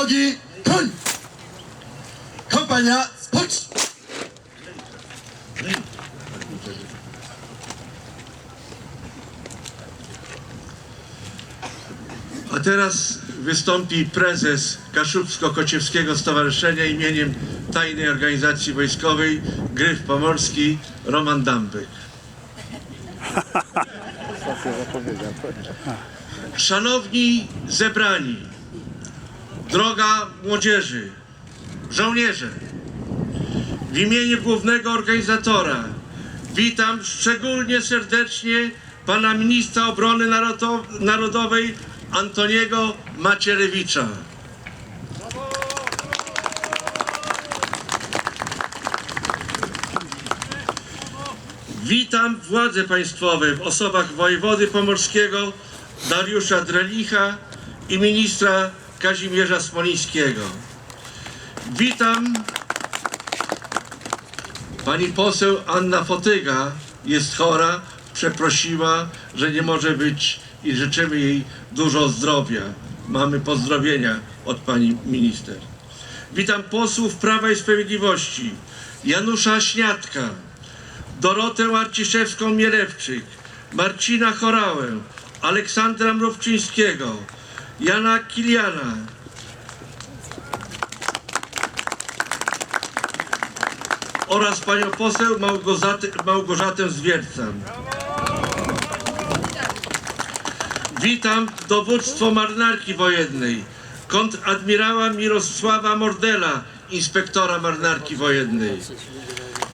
nogi, koń! Kompania, spocz! A teraz wystąpi prezes Kaszubsko-Kociewskiego Stowarzyszenia imieniem Tajnej Organizacji Wojskowej Gryf Pomorski Roman Dambek. Szanowni zebrani, droga młodzieży, żołnierze, w imieniu głównego organizatora witam szczególnie serdecznie pana ministra obrony Narodo- narodowej Antoniego Macierewicza. Witam władze państwowe w osobach wojewody pomorskiego Dariusza Drelicha i ministra Kazimierza Smolińskiego. Witam Pani poseł Anna Fotyga jest chora, przeprosiła, że nie może być i życzymy jej dużo zdrowia. Mamy pozdrowienia od pani minister. Witam posłów Prawa i Sprawiedliwości, Janusza Śniadka, Dorotę Arciszewską-Mielewczyk, Marcina Chorałę, Aleksandra Mrówczyńskiego, Jana Kiliana, oraz panią poseł Małgorzatę, Małgorzatę Zwiercan. Witam dowództwo marynarki wojennej, kontradmirała Mirosława Mordela, inspektora marynarki wojennej.